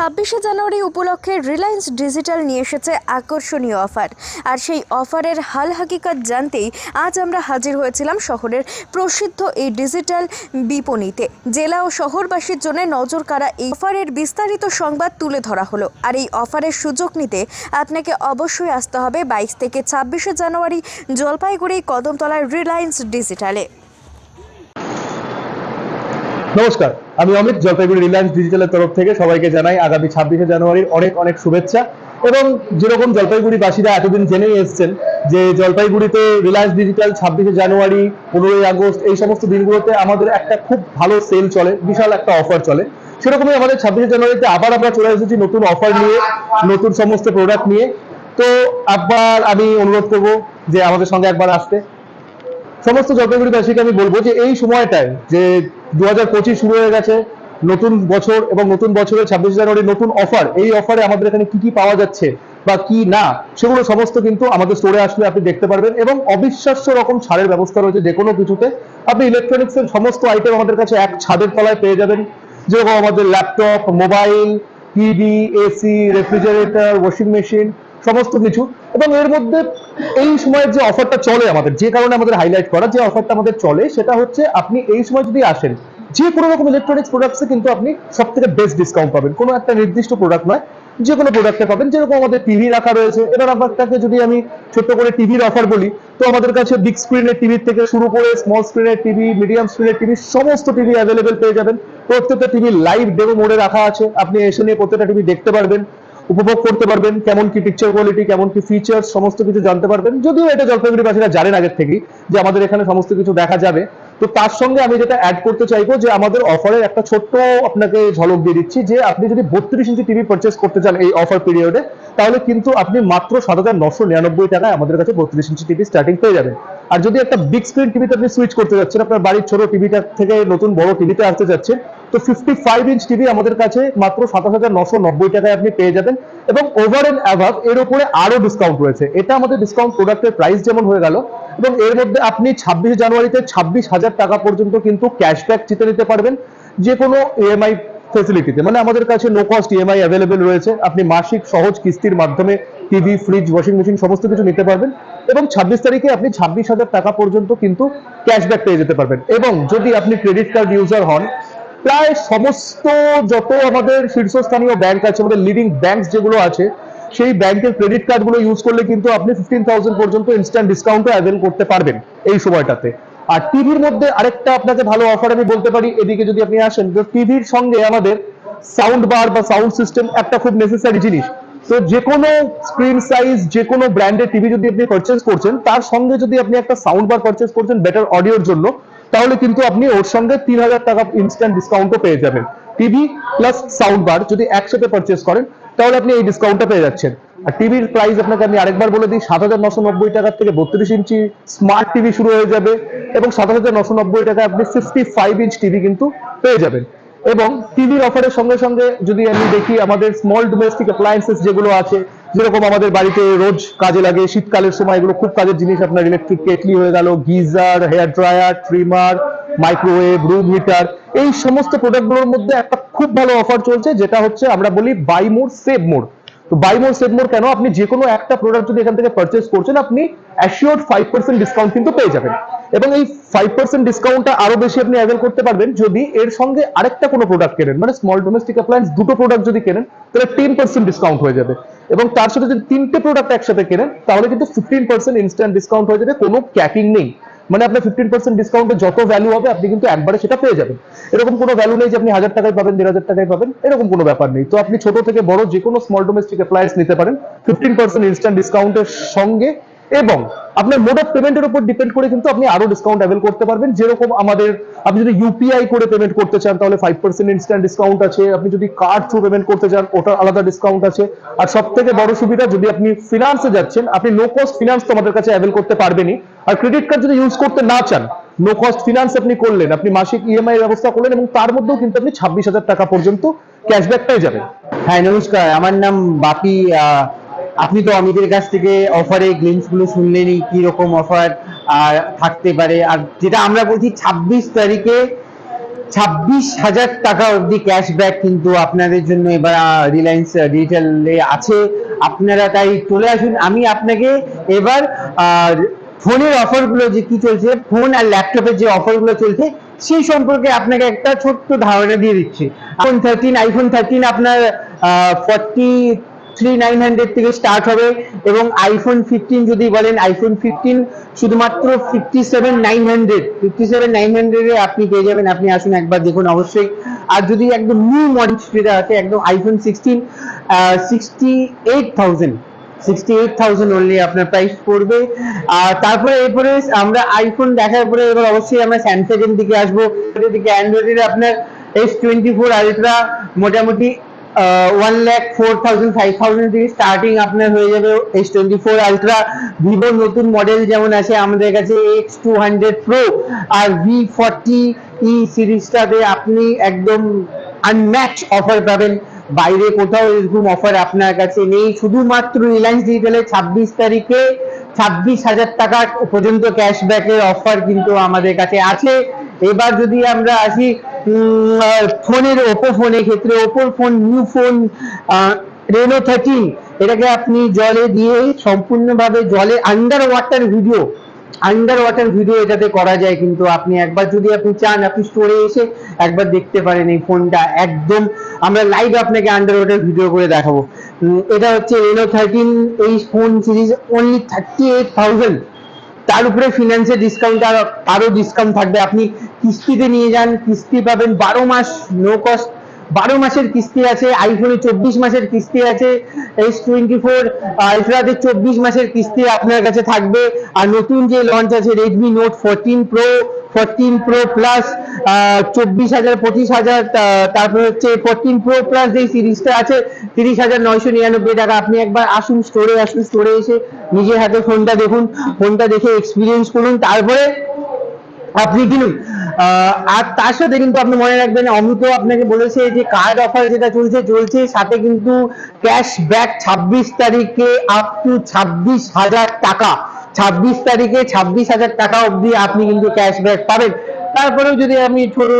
ছাব্বিশে জানুয়ারি উপলক্ষে রিলায়েন্স ডিজিটাল নিয়ে এসেছে আকর্ষণীয় অফার। আর সেই অফারের হাল হাকিকত জানতেই আজ আমরা হাজির হয়েছিলাম শহরের প্রসিদ্ধ এই ডিজিটাল বিপণীতে। জেলা ও শহরবাসীর জন্য নজর কাড়া এই অফারের বিস্তারিত সংবাদ তুলে ধরা হলো। আর এই অফারের সুযোগ নিতে আপনাকে অবশ্যই আসতে হবে বাইশ থেকে ছাব্বিশে জানুয়ারি জলপাইগুড়ি কদমতলার রিলায়েন্স ডিজিটালে। নমস্কার, আমি অমিত, জলপাইগুড়ি রিলায়েন্স ডিজিটালের তরফ থেকে সবাইকে জানাই আগামী ছাব্বিশে জানুয়ারির অনেক অনেক শুভেচ্ছা। এবং যেরকম জলপাইগুড়িবাসীরা এতদিন জেনেই এসছেন যে জলপাইগুড়িতে রিলায়েন্স ডিজিটাল ছাব্বিশে জানুয়ারি, পনেরোই আগস্ট এই সমস্ত দিনগুলোতে আমাদের একটা খুব ভালো সেল চলে, বিশাল একটা অফার চলে। সেরকমই আমাদের ছাব্বিশে জানুয়ারিতে আবার আমরা চলে এসেছি নতুন অফার নিয়ে, নতুন সমস্ত প্রোডাক্ট নিয়ে। তো আবার আমি অনুরোধ করব যে আমাদের সঙ্গে একবার আসতে। সমস্ত জলপাইগুড়িবাসীকে আমি বলব যে এই সময়টায় যে দু হাজার পঁচিশ শুরু হয়ে গেছে, নতুন বছর এবং নতুন বছরের ছাব্বিশ জানুয়ারি নতুন অফার এই অফারে আমাদের এখানে কি কি পাওয়া যাচ্ছে বা কি না, সেগুলো সমস্ত কিন্তু আমাদের স্টোরে আসলে আপনি দেখতে পারবেন এবং অবিশ্বাস্য রকম ছাড়ের ব্যবস্থা রয়েছে যে কোনো কিছুতে। আপনি ইলেকট্রনিক্স এর সমস্ত আইটেম আমাদের কাছে এক ছাদের তলায় পেয়ে যাবেন। যেরকম আমাদের laptop mobile TV AC refrigerator washing machine সমস্ত কিছু। এবং এর মধ্যে এই সময়ের যে অফারটা চলে আমাদের, যে কারণে আমাদের হাইলাইট করা যে অফারটা আমাদের চলে, সেটা হচ্ছে আপনি এই সময় যদি আসেন যে কোনো রকম ইলেকট্রনিক্স প্রোডাক্টসে কিন্তু আপনি সব থেকে বেস্ট ডিসকাউন্ট পাবেন। কোনো একটা নির্দিষ্ট প্রোডাক্ট নয়, যে কোনো প্রোডাক্টে পাবেন। যেরকম আমাদের টিভি রাখা রয়েছে, এবার আপনাকে যদি আমি ছোট্ট করে টিভির অফার বলি, তো আমাদের কাছে বিগ স্ক্রিনের টিভি থেকে শুরু করে স্মল স্ক্রিনের টিভি মিডিয়াম স্ক্রিনের টিভি সমস্ত টিভি অ্যাভেলেবেল পেয়ে যাবেন। প্রত্যেকটা টিভি লাইভ ডেমো মোডে রাখা আছে। আপনি এসে নিয়ে প্রত্যেকটা টিভি দেখতে পারবেন, উপভোগ করতে পারবেন, কেমন কি পিকচার কোয়ালিটি কেমন কি ফিচার্স সমস্ত কিছু জানতে পারবেন। যদিও এটা জলপাইগুড়িবাসীরা জানেন আগের থেকেই যে আমাদের এখানে সমস্ত কিছু দেখা যাবে। তো তার সঙ্গে আমি যেটা অ্যাড করতে চাইব যে আমাদের অফারের একটা ছোট্ট আপনাকে ঝলক দিয়ে দিচ্ছি যে আপনি যদি বত্রিশ ইঞ্চি টিভি পারচেস করতে চান এই অফার পিরিয়ডে তাহলে কিন্তু আপনি মাত্র সাত হাজার নশো নিরানব্বই টাকায় আমাদের কাছে বত্রিশ ইঞ্চি টিভি স্টার্টিং পেয়ে যাবেন। আর যদি একটা বিগ স্ক্রিন টিভিতে আপনি সুইচ করতে যাচ্ছেন, আপনার বাড়ির ছোট টিভিটা থেকে নতুন বড় টিভিতে আসতে যাচ্ছেন, তো ফিফটি ফাইভ ইঞ্চ টিভি আমাদের কাছে মাত্র সাতাশ হাজার নশো নব্বই টাকায় আপনি পেয়ে যাবেন এবং ওভার এন্ড অ্যাভাব এর উপরে আরও ডিসকাউন্ট রয়েছে। এটা আমাদের ডিসকাউন্ট প্রোডাক্টের প্রাইস যেমন হয়ে গেল এবং এর মধ্যে আপনি ছাব্বিশে জানুয়ারিতে ছাব্বিশ হাজার টাকা পর্যন্ত কিন্তু ক্যাশব্যাক জিতে নিতে পারবেন যে কোনো ইএমআই ফেসিলিটিতে মানে আমাদের কাছে নো কস্ট ইএমআই অ্যাভেলেবেল রয়েছে। আপনি মাসিক সহজ কিস্তির মাধ্যমে টিভি ফ্রিজ ওয়াশিং মেশিন সমস্ত কিছু নিতে পারবেন। এবং ছাব্বিশ তারিখে আপনি ছাব্বিশ হাজার টাকা পর্যন্ত কিন্তু ক্যাশব্যাক পেয়ে যেতে পারবেন। এবং যদি আপনি ক্রেডিট কার্ড ইউজার হন, প্রায় সমস্ত যত আমাদের শীর্ষস্থানীয় ব্যাংক আছে, আমাদের লিডিং ব্যাংক যেগুলো আছে, সেই ব্যাংকের ক্রেডিট কার্ডগুলো ইউজ করলে কিন্তু আপনি ফিফটিন থাউজেন্ড পর্যন্ত ইনস্ট্যান্ট ডিসকাউন্টও অ্যাভেল করতে পারবেন এই সময়টাতে। আর টিভির মধ্যে আরেকটা আপনাকে ভালো অফার আমি বলতে পারি, এদিকে যদি আপনি আসেন টিভির সঙ্গে আমাদের সাউন্ড বার বা সাউন্ড সিস্টেম একটা খুব নেসেসারি জিনিস। তো যে কোনো স্ক্রিন সাইজ যে কোনো ব্র্যান্ডের টিভি যদি আপনি পারচেস করছেন, তার সঙ্গে যদি আপনি একটা সাউন্ড বার পারচেস করছেন বেটার অডিওর জন্য, তাহলে কিন্তু আপনি ওর সঙ্গে তিন হাজার টাকা ইনস্ট্যান্ট ডিসকাউন্টও পেয়ে যাবেন। টিভি প্লাস সাউন্ড বার যদি একসাথে পারচেস করেন, তাহলে আপনি এই ডিসকাউন্টটা পেয়ে যাচ্ছেন। আর টিভির প্রাইস আপনাকে আমি আরেকবার বলে দিই, সাত হাজার নশো নব্বই টাকার থেকে বত্রিশ ইঞ্চি স্মার্ট টিভি শুরু হয়ে যাবে এবং সাত হাজার নশো নব্বই টাকায় আপনি সিক্সটি ফাইভ ইঞ্চ টিভি কিন্তু পেয়ে যাবেন। এবং টিভির অফারের সঙ্গে সঙ্গে যদি আমি দেখি আমাদের স্মল ডোমেস্টিক অ্যাপ্লায়েন্সেস যেগুলো আছে, যেরকম আমাদের বাড়িতে রোজ কাজে লাগে, শীতকালের সময় এগুলো খুব কাজের জিনিস, আপনার ইলেকট্রিক কেটলি হয়ে গেল, geyser hair dryer trimmer microwave room heater এই সমস্ত প্রোডাক্টগুলোর মধ্যে একটা খুব ভালো অফার চলছে, যেটা হচ্ছে আমরা বলি বাই মোর সেভ মোর তো বাই মোর সেভ মোর কেন? আপনি যে কোনো একটা প্রোডাক্ট যদি এখান থেকে পারচেস করছেন, আপনি অ্যাসিওর্ড ফাইভ পার্সেন্ট ডিসকাউন্ট কিন্তু পেয়ে যাবেন। এবং এই ফাইভ পার্সেন্ট ডিসকাউন্টটা আরও বেশি আপনি অ্যাভেল করতে পারবেন যদি এর সঙ্গে আরেকটা কোনো প্রোডাক্ট কেনেন। মানে স্মল ডোমেস্টিক অ্যাপ্লায়েন্স দুটো প্রোডাক্ট যদি কেনেন, তাহলে টেন পার্সেন্ট ডিসকাউন্ট হয়ে যাবে। এবং তার সাথে যদি তিনটে প্রোডাক্ট একসাথে কেনেন, তাহলে কিন্তু ফিফটিন পার্সেন্ট ইনস্ট্যান্ট ডিসকাউন্ট হয়ে যাবে, কোনো ক্যাপিং নেই। মানে আপনার ফিফটিন পার্সেন্ট ডিসকাউন্টে যত ভ্যালু হবে, আপনি কিন্তু একবারে সেটা পেয়ে যাবেন। এরকম কোনো ভ্যালু নেই যে আপনি হাজার টাকায় পাবেন, দেড় হাজার টাকায় পাবেন, এরকম কোনো ব্যাপার নেই। তো আপনি ছোট থেকে বড় যে কোনো স্মল ডোমেস্টিক অ্যাপ্লায়েন্স নিতে পারেন। ফিফটিন পার্সেন্ট ইনস্ট্যান্ট ডিসকাউন্টের সঙ্গে এবং আপনার মোড অফ পেমেন্টের উপর ডিপেন্ড করে কিন্তু আপনি আরও ডিসকাউন্ট অ্যাভেল করতে পারবেন। যেরকম আমাদের আপনি যদি ইউপিআই করে পেমেন্ট করতে চান তাহলে ফাইভ পার্সেন্ট ইনস্ট্যান্ট ডিসকাউন্ট আছে। আপনি যদি কার্ড থ্রু পেমেন্ট করতে চান ওটার আলাদা ডিসকাউন্ট আছে। আর সব থেকে বড় সুবিধা যদি আপনি ফিনান্সে যাচ্ছেন আপনি নো কস্ট ফিনান্স তো আমাদের কাছে অ্যাভেল করতে পারবেনই। আর ক্রেডিট কার্ড যদি ইউজ করতে না চান নো কস্ট ফিনান্স আপনি করলেন আপনি মাসিক ইএমআই ব্যবস্থা করলেন এবং তার মধ্যেও কিন্তু আপনি ছাব্বিশ হাজার টাকা পর্যন্ত ক্যাশব্যাক পেয়ে যাবেন। হ্যাঁ নমস্কার। আমার নাম বাপি আহ, আপনি তো অমিতের কাছ থেকে অফারে গ্লিমসগুলো শুনলেনই কি রকম অফার আর থাকতে পারে। আর যেটা আমরা বলছি, ছাব্বিশ তারিখে ছাব্বিশ হাজার টাকা অবধি ক্যাশব্যাক কিন্তু আপনাদের জন্য এবার রিলায়েন্স ডিজিটালে আছে। আপনারা তাই চলে আসুন। আমি আপনাকে এবার ফোনের অফারগুলো যে কি চলছে, ফোন আর ল্যাপটপের যে অফারগুলো চলছে, সেই সম্পর্কে আপনাকে একটা ছোট্ট ধারণা দিয়ে দিচ্ছি। আইফোন থার্টিন আইফোন থার্টিন আপনার ফর্টি থ্রি নাইন হান্ড্রেড থেকে স্টার্ট হবে এবং আইফোন ফিফটিন যদি বলেন আইফোন ফিফটিন শুধুমাত্র fifty seven nine hundred fifty seven nine হান্ড্রেডে আপনি পেয়ে যাবেন। আপনি আসুন একবার দেখুন অবশ্যই। আর যদি একদম নিউ মডেল যেটা আছে, একদম iPhone sixteen sixty eight thousand sixty eight thousand only আপনার প্রাইস পড়বে। আর তারপরে এরপরে আমরা আইফোন দেখার পরে এবার অবশ্যই আমরা স্যামসাং এর দিকে আসব। দিকে অ্যান্ড্রয়েডের আপনার এস টোয়েন্টি ফোর আলট্রা মোটামুটি one lakh four thousand five thousand থেকে স্টার্টিং আপনার হয়ে যাবে এস টোয়েন্টি ফোর আলট্রা ভিভোর নতুন মডেল যেমন আছে, আমাদের কাছে এক্স টু হান্ড্রেড প্রো আর ভি ফর্টি ই সিরিজটাতে আপনি একদম আনম্যাচ অফার পাবেন। বাইরে কোথাও এরকম অফার আপনার কাছে নেই। শুধুমাত্র রিলায়েন্স ডিজিটালে ছাব্বিশ তারিখে ছাব্বিশ হাজার টাকা পর্যন্ত ক্যাশব্যাকের অফার কিন্তু আমাদের কাছে আছে। এবার যদি আমরা আসি ফোনের ওপো ফোনের ক্ষেত্রে ওপোর phone, new phone Reno thirteen এটাকে আপনি জলে দিয়ে সম্পূর্ণভাবে জলে under water video under water video এটাতে করা যায়। কিন্তু আপনি একবার যদি আপনি চান, আপনি স্টোরে এসে একবার দেখতে পারেন এই ফোনটা একদম। আমরা লাইভ আপনাকে আন্ডার ওয়াটার ভিডিও করে দেখাবো। এটা হচ্ছে রেনো থার্টিন এই phone series only thirty eight thousand তার উপরে ফিনান্সের ডিসকাউন্ট আর আরও ডিসকাউন্ট থাকবে। আপনি কিস্তিতে নিয়ে যান, কিস্তি পাবেন বারো মাস নো কস্ট বারো মাসের কিস্তি আছে আইফোনে চব্বিশ মাসের কিস্তি আছে এস টোয়েন্টি ফোর আলট্রাতে চব্বিশ মাসের কিস্তি আপনার কাছে থাকবে। আর নতুন যে লঞ্চ আছে Redmi Note fourteen pro fourteen pro plus চব্বিশ হাজার, পঁচিশ হাজার তারপর হচ্ছে ফোরটিন প্রো প্লাস যে সিরিজটা আছে, তিরিশ হাজার নয়শো নিরানব্বই টাকা। আপনি একবার আসুন স্টোরে আসুন স্টোরে এসে নিজের হাতে ফোনটা দেখুন, ফোনটা দেখে এক্সপিরিয়েন্স করুন, তারপরে আপনি কিনুন। আর তার সাথে কিন্তু আপনি মনে রাখবেন, অমৃত আপনাকে বলেছে যে কার্ড অফার যেটা চলছে চলছে, সাথে কিন্তু ক্যাশব্যাক ছাব্বিশ তারিখে আপ টু ছাব্বিশ হাজার টাকা। ছাব্বিশ তারিখে ছাব্বিশ হাজার টাকা অবধি আপনি কিন্তু ক্যাশব্যাক পাবেন। তারপরেও যদি আপনি ছোট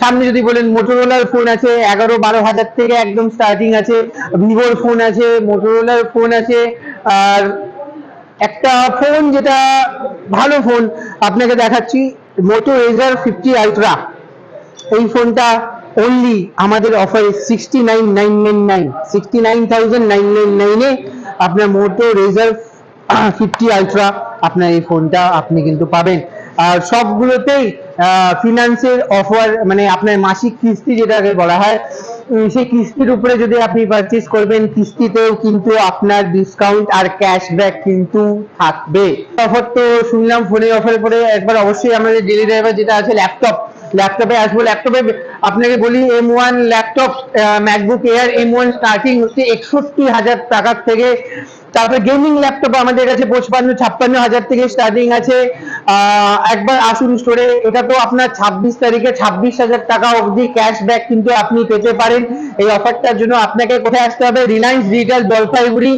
সামনে যদি বলেন মোটোরোলার ফোন আছে, এগারো বারো হাজার থেকে একদম স্টার্টিং আছে। ভিভোর ফোন আছে মোটোরোলার ফোন আছে। আর একটা ফোন যেটা ভালো ফোন আপনাকে দেখাচ্ছি মোটো রেজার ফিফটি আলট্রা এই ফোনটা অনলি আমাদের অফারে sixty nine nine nine nine sixty nine thousand nine nine নাইনে আপনার মোটো রেজার ফিফটি আলট্রা আপনার এই ফোনটা আপনি কিন্তু পাবেন। আর সবগুলোতেই ফিনান্সের অফার মানে আপনার মাসিক কিস্তি যেটাকে বলা হয় সেই কিস্তির উপরে যদি আপনি পারচেস করবেন, কিস্তিতেও কিন্তু আপনার ডিসকাউন্ট আর ক্যাশব্যাক কিন্তু থাকবে। অফার তো শুনলাম ফোনে অফার পরে একবার অবশ্যই আমাদের ডেলি ড্রাইভার যেটা আছে ল্যাপটপ ল্যাপটপে আসব, ল্যাপটপে আপনাকে বলি M one laptop MacBook Air M one starting হচ্ছে একষট্টি হাজার টাকার থেকে। তারপরে গেমিং ল্যাপটপ আমাদের কাছে পঁচপান্ন, ছাপ্পান্ন হাজার থেকে স্টার্টিং আছে। একবার আসুন স্টোরে এটা তো আপনার ছাব্বিশ তারিখে ছাব্বিশ হাজার টাকা অবধি ক্যাশব্যাক কিন্তু আপনি পেতে পারেন। এই অফারটার জন্য আপনাকে কোথায় আসতে হবে? Reliance Digital Jalpaiguri.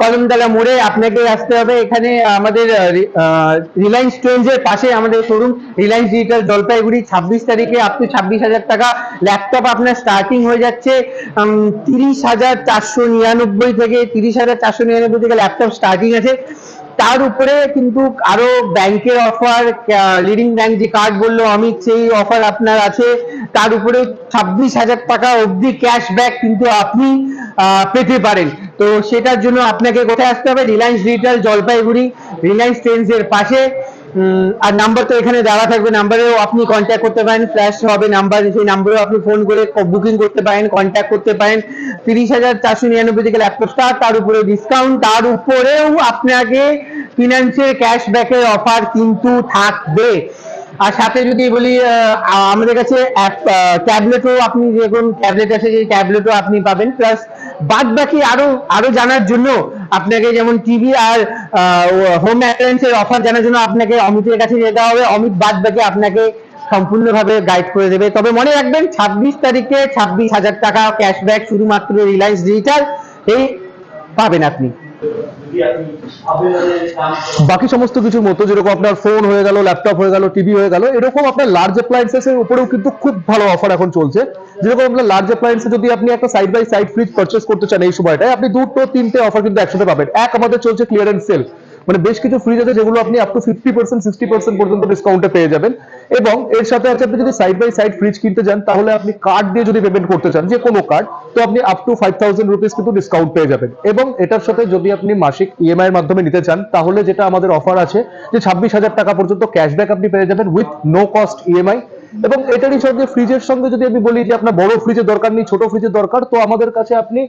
কলমতলা মোড়ে আপনাকে আসতে হবে। এখানে আমাদের রিলায়েন্স ট্রেন্ডস এর পাশে আমাদের শোরুম রিলায়েন্স ডিজিটাল জলপাইগুড়ি, ছাব্বিশ তারিখে আপ টু ছাব্বিশ হাজার টাকা। ল্যাপটপ আপনার স্টার্টিং হয়ে যাচ্ছে তিরিশ হাজার চারশো নিরানব্বই থেকে তিরিশ হাজার চারশো নিরানব্বই থেকে ল্যাপটপ স্টার্টিং আছে। তার উপরে কিন্তু আরও ব্যাংকের অফার লিডিং ব্যাংক যে কার্ড বলল, অমিত, সেই অফার আপনার আছে। তার উপরে ছাব্বিশ হাজার টাকা অবধি ক্যাশব্যাক কিন্তু আপনি পেতে পারেন। তো সেটার জন্য আপনাকে কোথায় আসতে হবে? Reliance Digital Jalpaiguri Reliance Trends এর পাশে। আর নাম্বার তো এখানে দেওয়া থাকবে। নাম্বারেও আপনি কন্ট্যাক্ট করতে পারেন। ফ্ল্যাশ হবে নাম্বার সেই নাম্বারেও আপনি ফোন করে বুকিং করতে পারেন কন্ট্যাক্ট করতে পারেন। তিরিশ হাজার চারশো নিরানব্বই থেকে ল্যাপটপ স্টার তার উপরে ডিসকাউন্ট তার উপরেও আপনাকে ফিনান্সিয়াল ক্যাশব্যাকের অফার কিন্তু থাকবে। আর সাথে যদি বলি আমাদের কাছে ট্যাবলেটও আপনি যেরকম ট্যাবলেট আছে যে ট্যাবলেটও আপনি পাবেন। প্লাস বাদ বাকি আরও আরও জানার জন্য আপনাকে যেমন টিভি আর হোম অ্যাপ্লায়েন্সের অফার জানার জন্য আপনাকে অমিতের কাছে যেতে হবে। অমিত বাদ বাকি আপনাকে সম্পূর্ণভাবে গাইড করে দেবে। তবে মনে রাখবেন, ছাব্বিশ তারিখে ছাব্বিশ হাজার টাকা ক্যাশব্যাক শুধুমাত্র রিলায়েন্স ডিজিটাল এই পাবেন আপনি। বাকি সমস্ত কিছুর মতো যেরকম আপনার ফোন হয়ে গেল ল্যাপটপ হয়ে গেল টিভি হয়ে গেল, এরকম আপনার লার্জ অ্যাপ্লায়েন্সেস এর উপরেও কিন্তু খুব ভালো অফার এখন চলছে। যেরকম আপনার লার্জ অ্যাপ্লায়েন্সে যদি আপনি একটা side by side fridge purchase করতে চান এই সময়টায়, আপনি দুটো, তিনটে অফার কিন্তু একসাথে পাবেন। এক আমাদের চলছে ক্লিয়ারেন্স সেল মানে বেশ কিছু ফ্রিজ আছে যেগুলো আপনি up to fifty percent sixty percent পর্যন্ত ডিসকাউন্টে পেয়ে যাবেন। এবং এর সাথে আছে আপনি যদি সাইড বাই সাইড ফ্রিজ কিনতে যান, তাহলে আপনি কার্ড দিয়ে যদি পেমেন্ট করতে চান, যে কোনো কার্ড তো আপনি up to five thousand rupees কিন্তু ডিসকাউন্ট পেয়ে যাবেন। এবং এটার সাথে যদি আপনি মাসিক ইএমআই এর মাধ্যমে নিতে চান, তাহলে যেটা আমাদের অফার আছে, যে ছাব্বিশ হাজার টাকা পর্যন্ত ক্যাশব্যাক আপনি পেয়ে যাবেন উইথ নো কস্ট ইএমআই এবং এটারই সঙ্গে ফ্রিজের সঙ্গে যদি আমি বলি যে আপনার বড় ফ্রিজের দরকার নেই, ছোট ফ্রিজের দরকার, তো আমাদের কাছে আপনি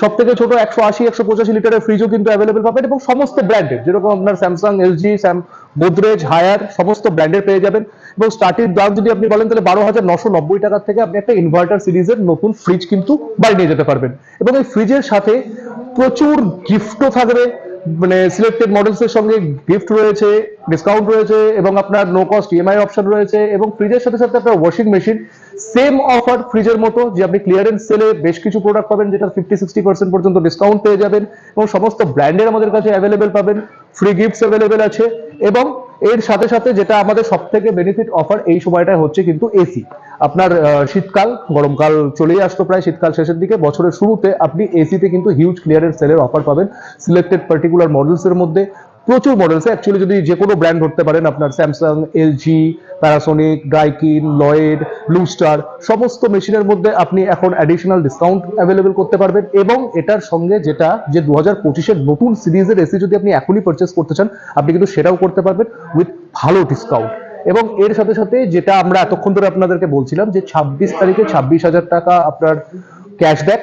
সব থেকে ছোট একশো আশি, একশো পঁচাশি লিটারের ফ্রিজও কিন্তু অ্যাভেলেবেল পাবেন এবং সমস্ত ব্র্যান্ডের যেরকম আপনার Samsung LG Sam Godrej Haier সমস্ত ব্র্যান্ডের পেয়ে যাবেন। এবং স্টার্টিং দাম যদি আপনি বলেন তাহলে বারো হাজার নশো নব্বই টাকার থেকে আপনি একটা ইনভার্টার সিরিজের নতুন ফ্রিজ কিন্তু বাড়ি নিয়ে যেতে পারবেন। এবং এই ফ্রিজের সাথে প্রচুর গিফটও থাকবে মানে সিলেক্টেড মডেলস এর সঙ্গে গিফট রয়েছে ডিসকাউন্ট রয়েছে এবং আপনার নো কস্ট ইএমআই অপশন রয়েছে এবং ফ্রিজের সাথে সাথে আপনার ওয়াশিং মেশিন সেম অফার ফ্রিজের মতো, যে আপনি ক্লিয়ারেন্স সেলে বেশ কিছু প্রোডাক্ট পাবেন যেটা ফিফটি সিক্সটি পার্সেন্ট পর্যন্ত ডিসকাউন্ট পেয়ে যাবেন এবং সমস্ত ব্র্যান্ডের আমাদের কাছে অ্যাভেলেবেল পাবেন ফ্রি গিফটস অ্যাভেলেবেল আছে এবং এর সাথে সাথে যেটা আমাদের সব থেকে বেনিফিট অফার এই সময়টায় হচ্ছে কিন্তু এসি আপনার শীতকাল, গরমকাল চলেই আসতো প্রায় শীতকাল শেষের দিকে। বছরের শুরুতে আপনি এসিতে কিন্তু হিউজ ক্লিয়ারেন্স সেলের অফার পাবেন সিলেক্টেড পার্টিকুলার মডেলস এর মধ্যে। প্রচুর মডেলস অ্যাকচুয়ালি যদি যে কোনো ব্র্যান্ড ধরতে পারেন, আপনার Samsung LG Panasonic Daikin Lloyd Blue Star সমস্ত মেশিনের মধ্যে আপনি এখন অ্যাডিশনাল ডিসকাউন্ট অ্যাভেলেবেল করতে পারবেন। এবং এটার সঙ্গে যেটা, যে দু হাজার পঁচিশের নতুন সিরিজের এসি যদি আপনি এখনই পারচেস করতে চান, আপনি কিন্তু সেটাও করতে পারবেন উইথ ভালো ডিসকাউন্ট এবং এর সাথে সাথে যেটা আমরা এতক্ষণ ধরে আপনাদেরকে বলছিলাম যে ছাব্বিশ তারিখে ছাব্বিশ হাজার টাকা আপনার cashback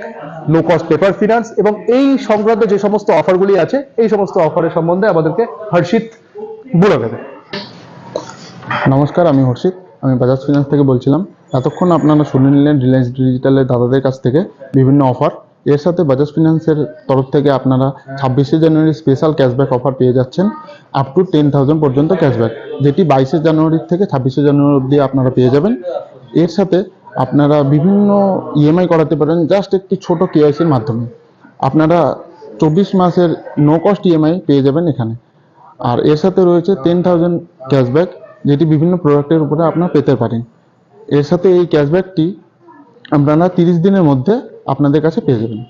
no cost paper finance এবং এই সংক্রান্ত যে সমস্ত অফারগুলি আছে, এই সমস্ত অফারের সম্বন্ধে আমাদেরকে হর্ষিত বলে দেবে। নমস্কার, আমি হর্ষিত। আমি বাজাজ ফিনান্স থেকে বলছিলাম। এতক্ষণ আপনারা শুনে নিলেন রিলায়েন্স ডিজিটালের দাদাদের কাছ থেকে বিভিন্ন অফার এর সাথে বাজাজ ফিনান্সের তরফ থেকে আপনারা ছাব্বিশে জানুয়ারি স্পেশাল ক্যাশব্যাক অফার পেয়ে যাচ্ছেন। আপ টু টেন থাউজেন্ড পর্যন্ত ক্যাশব্যাক যেটি বাইশে জানুয়ারি থেকে ছাব্বিশে জানুয়ারি অবধি আপনারা পেয়ে যাবেন। এর সাথে আপনারা বিভিন্ন ইএমআই করাতে পারেন জাস্ট একটি ছোট কেআইসির মাধ্যমে। আপনারা চব্বিশ মাসের নো কস্ট ইএমআই পেয়ে যাবেন এখানে। আর এর সাথে রয়েছে টেন থাউজেন্ড ক্যাশব্যাক যেটি বিভিন্ন প্রোডাক্টের উপরে আপনারা পেতে পারেন। এর সাথে এই ক্যাশব্যাকটি আপনারা তিরিশ দিনের মধ্যে আপনাদের কাছে পেয়ে যাবেন।